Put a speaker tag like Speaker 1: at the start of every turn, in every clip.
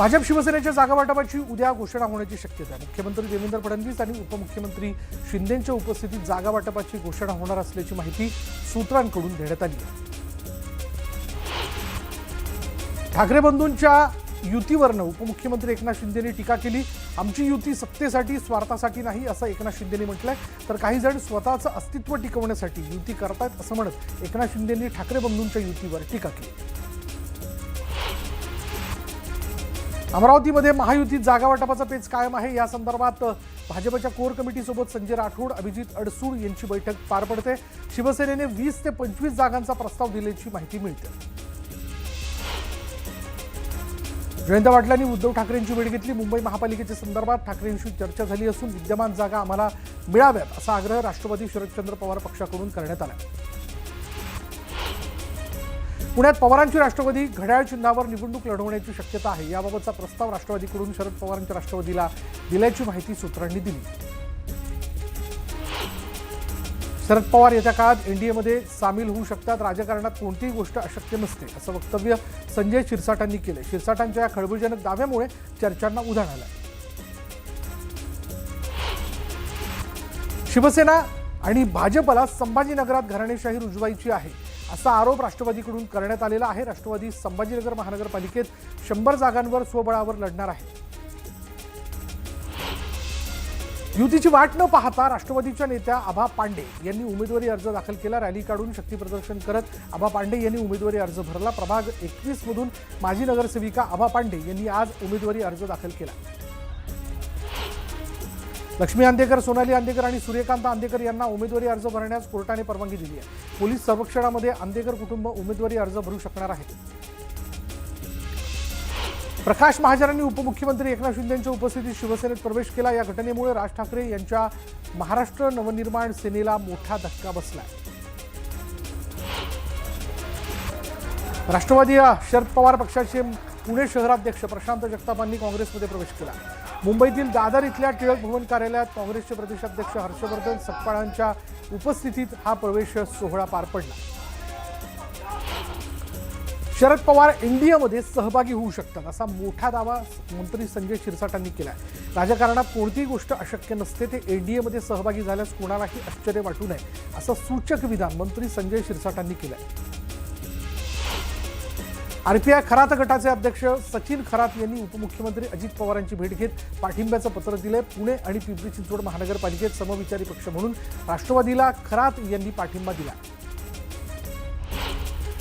Speaker 1: भाजप शिवसेनेच्या जागावाटपाची उद्या घोषणा होण्याची शक्यता आहे. मुख्यमंत्री देवेंद्र फडणवीस आणि उपमुख्यमंत्री शिंदेंच्या उपस्थितीत जागा वाटपाची घोषणा होणार असल्याची माहिती सूत्रांकडून देण्यात आली आहे. ठाकरे बंधूंच्या युतीवरनं उपमुख्यमंत्री एकनाथ शिंदेनी टीका केली आमची युती सत्तेसाठी स्वार्थासाठी नाही असं एकनाथ शिंदेनी म्हटलंय. तर काही जण स्वतःचं अस्तित्व टिकवण्यासाठी युती करतायत असं म्हणत एकनाथ शिंदेनी ठाकरे बंधूंच्या युतीवर टीका केली. अमरावतीमध्ये महायुतीत जागावाटपाचा पेच कायम आहे. या संदर्भात भाजपच्या कोर कमिटीसोबत संजय राठोड अभिजित अडसूळ यांची बैठक पार पडते. शिवसेनेने वीस ते पंचवीस जागांचा प्रस्ताव दिल्याची माहिती मिळते. जयंत पाटलांनी उद्धव ठाकरेंची भेट घेतली. मुंबई महापालिकेच्या संदर्भात ठाकरेंशी चर्चा झाली असून विद्यमान जागा आम्हाला मिळाव्यात असा आग्रह राष्ट्रवादी शरदचंद्र पवार पक्षाकडून करण्यात आला. पुण्यात पवारांची राष्ट्रवादी घड्याळ चिन्हावर निवडणूक लढवण्याची शक्यता आहे. याबाबतचा प्रस्ताव राष्ट्रवादीकडून शरद पवारांच्या राष्ट्रवादीला दिल्याची माहिती सूत्रांनी दिली. शरद पवार येत्या काळात एनडीएमध्ये सामील होऊ शकतात. राजकारणात कोणतीही गोष्ट अशक्य नसते असं वक्तव्य संजय शिरसाटांनी केलं शिरसाटांच्या या खळबळजनक दाव्यामुळे चर्चांना उधाण आलं शिवसेना आणि भाजपला संभाजीनगरात घराणेशाही रुजवायची आहे. असा आरोप राष्ट्रवादीकडून करण्यात आलेला आहे. राष्ट्रवादी संभाजीनगर महानगरपालिकेत शंभर जागांवर स्वबळावर लढणार आहे. युतीची वाट न पाहता राष्ट्रवादीच्या नेत्या आभा पांडे यांनी उमेदवारी अर्ज दाखल केला. रॅली काढून शक्तीप्रदर्शन करत आभा पांडे यांनी उमेदवारी अर्ज भरला. प्रभाग एकवीसमधून माजी नगरसेविका आभा पांडे यांनी आज उमेदवारी अर्ज दाखल केला. लक्ष्मी आंदेकर सोनाली आंदेकर आणि सूर्यकांत आंदेकर यांना उमेदवारी अर्ज भरण्यास कोर्टाने परवानगी दिली आहे. पोलीस सर्वेक्षणामध्ये आंदेकर कुटुंब उमेदवारी अर्ज भरू शकणार आहे प्रकाश महाजनांनी उपमुख्यमंत्री एकनाथ शिंदेच्या उपस्थितीत शिवसेनेत प्रवेश केला. या घटनेमुळे राज ठाकरे यांच्या महाराष्ट्र नवनिर्माण सेनेला मोठा धक्का बसला राष्ट्रवादी शरद पवार पक्षाचे पुणे शहराध्यक्ष प्रशांत जगतापांनी काँग्रेसमध्ये प्रवेश केला. मुंबईतील दादर इथल्या टिळक भवन कार्यालयात काँग्रेसचे प्रदेशाध्यक्ष हर्षवर्धन सकपाळांच्या उपस्थितीत हा प्रवेश सोहळा पार पडला. शरद पवार एनडीएमध्ये सहभागी होऊ शकतात असा मोठा दावा मंत्री संजय शिरसाटांनी केला आहे राजकारणात कोणतीही गोष्ट अशक्य नसते ते एनडीएमध्ये सहभागी झाल्यास कोणालाही आश्चर्य वाटू नये असं सूचक विधान मंत्री संजय शिरसाटांनी केलं आहे आरपीआय खरात गटाचे अध्यक्ष सचिन खरात यांनी उपमुख्यमंत्री अजित पवारांची भेट घेत पाठिंब्याचं पत्र दिलंय. पुणे आणि पिंपरी चिंचवड महानगरपालिकेत समविचारी पक्ष म्हणून राष्ट्रवादीला खरात यांनी पाठिंबा दिला.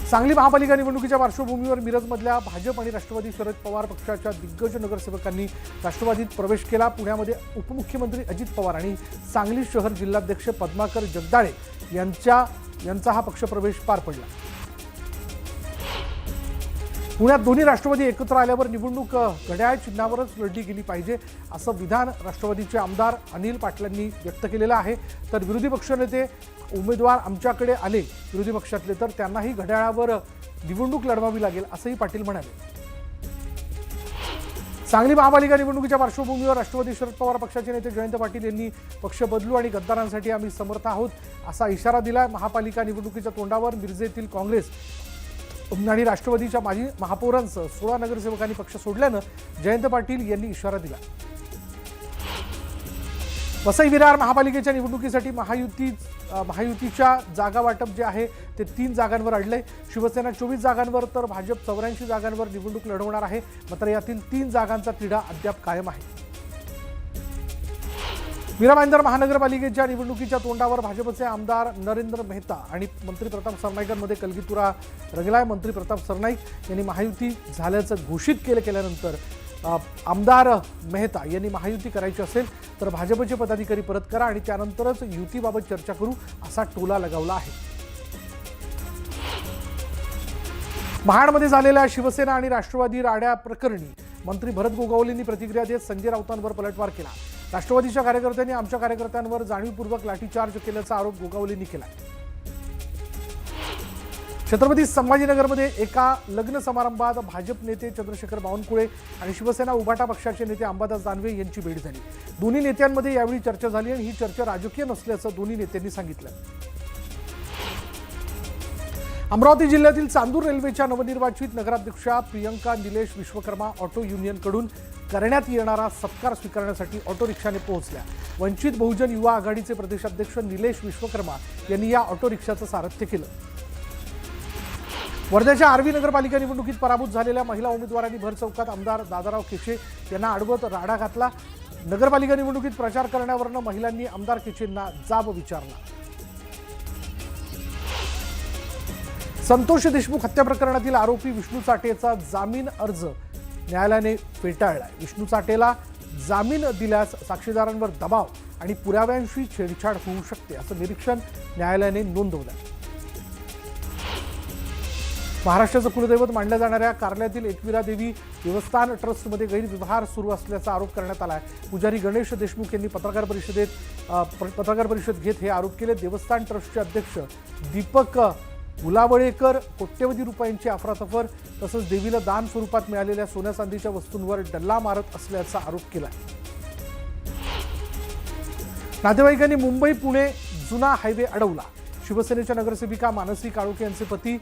Speaker 1: सांगली महापालिका निवडणुकीच्या पार्श्वभूमीवर मिरजमधल्या भाजप आणि राष्ट्रवादी शरद पवार पक्षाच्या दिग्गज नगरसेवकांनी राष्ट्रवादीत प्रवेश केला. पुण्यामध्ये उपमुख्यमंत्री अजित पवार आणि सांगली शहर जिल्हाध्यक्ष पद्माकर जगदाळे यांच्या यांचा हा पक्षप्रवेश पार पडला. पुण्यात दोन्ही राष्ट्रवादी एकत्र आल्यावर निवडणूक घड्याळ चिन्हावरच लढली गेली पाहिजे असं विधान राष्ट्रवादीचे आमदार अनिल पाटलांनी व्यक्त केलेलं आहे. तर विरोधी पक्षनेते उमेदवार आमच्याकडे आले विरोधी पक्षातले तर त्यांनाही घड्याळावर निवडणूक लढवावी लागेल असंही पाटील म्हणाले. सांगली महापालिका निवडणुकीच्या पार्श्वभूमीवर राष्ट्रवादी शरद पवार पक्षाचे नेते जयंत पाटील यांनी पक्ष बदलू आणि गद्दारांसाठी आम्ही समर्थ आहोत असा इशारा दिला महापालिका निवडणुकीच्या तोंडावर मिरजेतील काँग्रेस. आणि राष्ट्रवादीच्या माजी महापौरांसह सोळा नगरसेवकांनी पक्ष सोडल्यानं जयंत पाटील यांनी इशारा दिला. वसई विरार महापालिकेच्या निवडणुकीसाठी महायुती महायुतीच्या जागा वाटप जे आहे ते तीन जागांवर अडलंय. शिवसेना चोवीस जागांवर तर भाजप चौऱ्याऐंशी जागांवर निवडणूक लढवणार आहे. मात्र यातील तीन जागांचा तिढा अद्याप कायम आहे. मीरा महानगरपालिकेच्या निवडणुकीच्या तोंडावर भाजपचे आमदार नरेंद्र मेहता आणि मंत्री प्रताप सरनाईकांमध्ये कलगीतुरा रंगलाय. मंत्री प्रताप सरनाईक यांनी महायुती झाल्याचं घोषित केलं केल्यानंतर आमदार मेहता यांनी महायुती करायची असेल तर भाजपचे पदाधिकारी परत करा आणि त्यानंतरच युतीबाबत चर्चा करू असा टोला लगावला आहे. महाडमध्ये झालेल्या शिवसेना आणि राष्ट्रवादी राड्या प्रकरणी मंत्री भरत गोगावलेंनी प्रतिक्रिया देत संजय राऊतांवर पलटवार केला. राष्ट्रवादीच्या कार्यकर्त्यांनी आमच्या कार्यकर्त्यांवर जाणीवपूर्वक लाठीचार्ज केल्याचा आरोप गोगावलेंनी केला. छत्रपती संभाजीनगरमध्ये एका लग्न समारंभात भाजप नेते चंद्रशेखर बावनकुळे आणि शिवसेना उभाटा पक्षाचे नेते अंबादास दानवे यांची भेट झाली. दोन्ही नेत्यांमध्ये यावेळी चर्चा झाली आणि ही चर्चा राजकीय नसल्याचं दोन्ही नेत्यांनी सांगितलं. अमरावती जिल्ह्यातील चांदूर रेल्वेच्या नवनिर्वाचित नगराध्यक्षा प्रियंका निलेश विश्वकर्मा ऑटो युनियनकडून करण्यात येणारा सत्कार स्वीकारण्यासाठी ऑटो रिक्षाने पोहोचल्या. वंचित बहुजन युवा आघाडीचे प्रदेशाध्यक्ष निलेश विश्वकर्मा यांनी या ऑटो रिक्षाचं सारथ्य केलं. वर्ध्याच्या आर्वी नगरपालिका निवडणुकीत पराभूत झालेल्या महिला उमेदवारांनी भर चौकात आमदार दादाराव केशे यांना अडवत राडा घातला. नगरपालिका निवडणुकीत प्रचार करण्यावरनं महिलांनी आमदार केशेंना जाब विचारला. संतोष देशमुख हत्या प्रकरणातील आरोपी विष्णू चाटेचा जामीन अर्ज न्यायालयाने फेटाळलाय. विष्णू चाटेला जामीन दिल्यास साक्षीदारांवर दबाव आणि पुराव्यांशी छेडछाड होऊ शकते असं निरीक्षण न्यायालयाने नोंदवलं महाराष्ट्राचं कुलदैवत मानल्या जाणाऱ्या कार्ल्यातील एकविरा देवी देवस्थान ट्रस्टमध्ये गैरव्यवहार सुरू असल्याचा आरोप करण्यात आला आहे पुजारी गणेश देशमुख यांनी पत्रकार परिषदेत प- पत्रकार परिषद घेत हे आरोप केले. देवस्थान ट्रस्टचे अध्यक्ष दीपक गुलावळेकर कोट्यवधी रुपयांची अफरातफर तसंच देवीला दान स्वरूपात मिळालेल्या सोन्या चांदीच्या वस्तूंवर डल्ला मारत असल्याचा आरोप केला नातेवाईकांनी मुंबई पुणे जुना हायवे अडवला. शिवसेनेच्या नगरसेविका मानसी काळोखे यांचे पती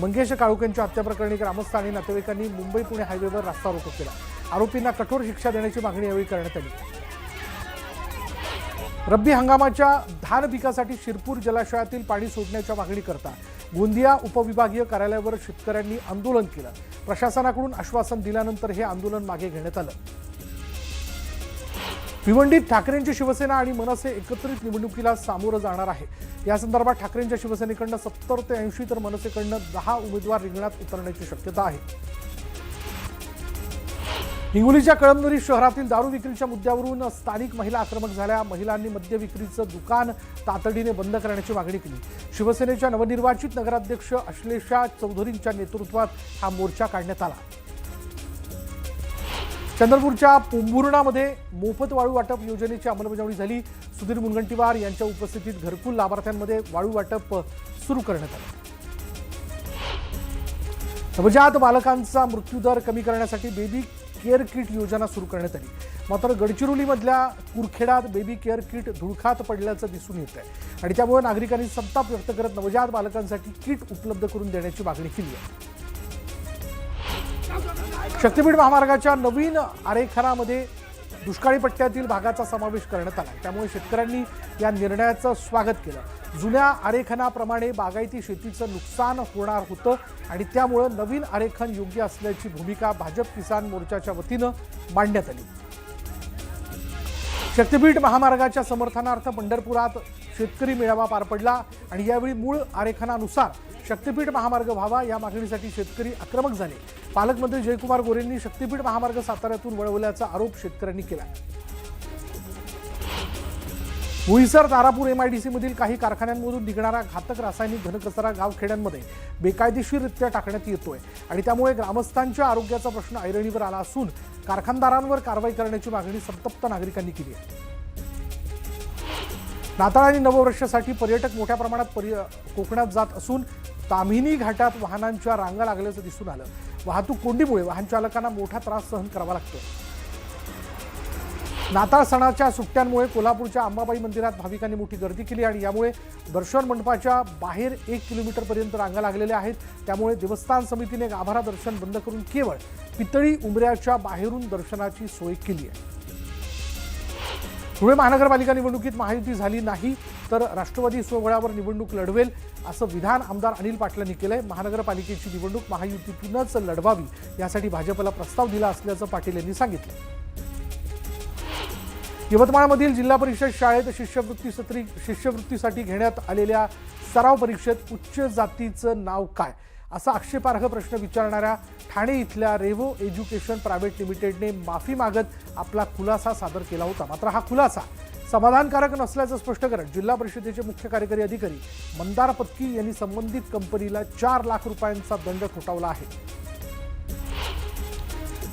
Speaker 1: मंगेश काळोखे यांच्या हत्याप्रकरणी ग्रामस्थ आणि नातेवाईकांनी मुंबई पुणे हायवेवर रास्ता रोको केला. आरोपींना कठोर शिक्षा देण्याची मागणी यावेळी करण्यात आली. रब्बी हंगामाच्या धान पिकासाठी शिरपूर जलाशयातील पाणी सोडण्याच्या मागणी करतात गोंदिया उपविभागीय कार्यालयावर शेतकऱ्यांनी आंदोलन केलं. प्रशासनाकडून आश्वासन दिल्यानंतर हे आंदोलन मागे घेण्यात आलं. भिवंडीत ठाकरेंची शिवसेना आणि मनसे एकत्रित निवडणुकीला सामोरं जाणार आहे. या संदर्भात ठाकरेंच्या शिवसेनेकडनं सत्तर ते ऐंशी तर मनसेकडनं दहा उमेदवार रिंगणात उतरण्याची शक्यता आहे. हिंगोलीच्या कळमनुरी शहरातील दारू विक्रीच्या मुद्द्यावरून स्थानिक महिला आक्रमक झाल्या. महिलांनी मद्य विक्रीचं दुकान तातडीने बंद करण्याची मागणी केली. शिवसेनेच्या नवनिर्वाचित नगराध्यक्ष अश्लेषा चौधरींच्या नेतृत्वात हा मोर्चा काढण्यात आला. चंद्रपूरच्या पोंभुर्णामध्ये मोफत वाळू वाटप योजनेची अंमलबजावणी झाली. सुधीर मुनगंटीवार यांच्या उपस्थितीत घरकुल लाभार्थ्यांमध्ये वाळू वाटप सुरू करण्यात आलं. नवजात बालकांचा मृत्यूदर कमी करण्यासाठी बेबी केअर किट योजना सुरू करण्यात आली. मात्र गडचिरोलीमधल्या कुरखेडात बेबी केअर किट धुळखात पडल्याचं दिसून येत आहे आणि त्यामुळे नागरिकांनी संताप व्यक्त करत नवजात बालकांसाठी किट उपलब्ध करून देण्याची मागणी केली आहे. शक्तीपीठ महामार्गाच्या नवीन आरेखनामध्ये दुष्काळी पट्ट्यातील भागाचा समावेश करण्यात आला. त्यामुळे शेतकऱ्यांनी या निर्णयाचं स्वागत केलं. जुन्या आरेखनाप्रमाणे बागायती शेतीचं नुकसान होणार होतं आणि त्यामुळं नवीन आरेखन योग्य असल्याची भूमिका भाजप किसान मोर्चाच्या वतीनं मांडण्यात आली. शक्तीपीठ महामार्गाच्या समर्थनार्थ पंढरपुरात शेतकरी मेळावा पार पडला आणि यावेळी मूळ आरेखनानुसार शक्तीपीठ महामार्ग व्हावा या मागणीसाठी शेतकरी आक्रमक झाले. पालकमंत्री जयकुमार गोरेंनी शक्तीपीठ महामार्ग साताऱ्यातून वळवल्याचा आरोप शेतकऱ्यांनी केला. बोईसर तारापूर एमआयडीसीमधील काही कारखान्यांमधून निघणारा घातक रासायनिक घनकचरा गावखेड्यांमध्ये बेकायदेशीररित्या टाकण्यात येतोय आणि त्यामुळे ग्रामस्थांच्या आरोग्याचा प्रश्न ऐरणीवर आला असून कारखानदारांवर कारवाई करण्याची मागणी संतप्त नागरिकांनी केली आहे. नाताळ आणि नववर्षासाठी पर्यटक मोठ्या प्रमाणात पर्य कोकणात जात असून ताम्हिनी घाटात वाहनांच्या रांगा लागल्याचं दिसून आलं. वाहतूक कोंडीमुळे वाहन चालकांना मोठा त्रास सहन करावा लागतो. नाताळ सणाच्या सुट्ट्यांमुळे कोल्हापूरच्या अंबाबाई मंदिरात भाविकांनी मोठी गर्दी केली आणि यामुळे दर्शन मंडपाच्या बाहेर एक किलोमीटरपर्यंत रांगा लागलेल्या आहेत. त्यामुळे देवस्थान समितीने गाभारा दर्शन बंद करून केवळ पितळी उंबऱ्याच्या बाहेरून दर्शनाची सोय केली आहे. धुळे महानगरपालिका निवडणुकीत महायुती झाली नाही तर राष्ट्रवादी स्वबळावर निवडणूक लढवेल असं विधान आमदार अनिल पाटलांनी केलं आहे महानगरपालिकेची निवडणूक महायुतीतूनच लढवावी यासाठी भाजपला प्रस्ताव दिला असल्याचं पाटील यांनी सांगितलं. यवतमाळमधील जिल्हा परिषद शाळेत शिष्यवृत्ती सत्री शिष्यवृत्तीसाठी घेण्यात आलेल्या सराव परीक्षेत उच्च जातीचं नाव काय? असा आक्षेपार्ह प्रश्न विचारणाऱ्या ठाणे इथल्या रेवो एज्युकेशन प्रायव्हेट लिमिटेडने माफी मागत आपला खुलासा सादर केला होता. मात्र हा खुलासा समाधानकारक नसल्याचं स्पष्ट करत जिल्हा परिषदेचे मुख्य कार्यकारी अधिकारी मंदार पत्की यांनी संबंधित कंपनीला चार लाख रुपयांचा दंड ठोठावला आहे.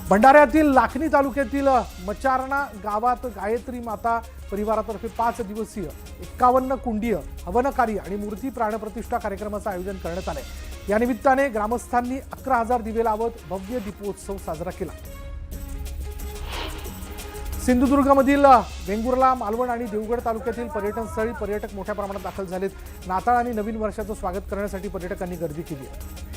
Speaker 1: भंडाऱ्यातील लाखनी तालुक्यातील मचारणा गावात गायत्री माता परिवारातर्फे पाच दिवसीय एक्कावन्न कुंडीय हवनकारी आणि मूर्ती प्राणप्रतिष्ठा कार्यक्रमाचं आयोजन करण्यात आलं आहे या निमित्ताने ग्रामस्थांनी अकरा हजार दिवे लावत भव्य दीपोत्सव साजरा केला. सिंधुदुर्गमधील वेंगुर्ला मालवण आणि देवगड तालुक्यातील पर्यटनस्थळी पर्यटक मोठ्या प्रमाणात दाखल झालेत. नाताळ आणि नवीन वर्षाचं स्वागत करण्यासाठी पर्यटकांनी गर्दी केली आहे.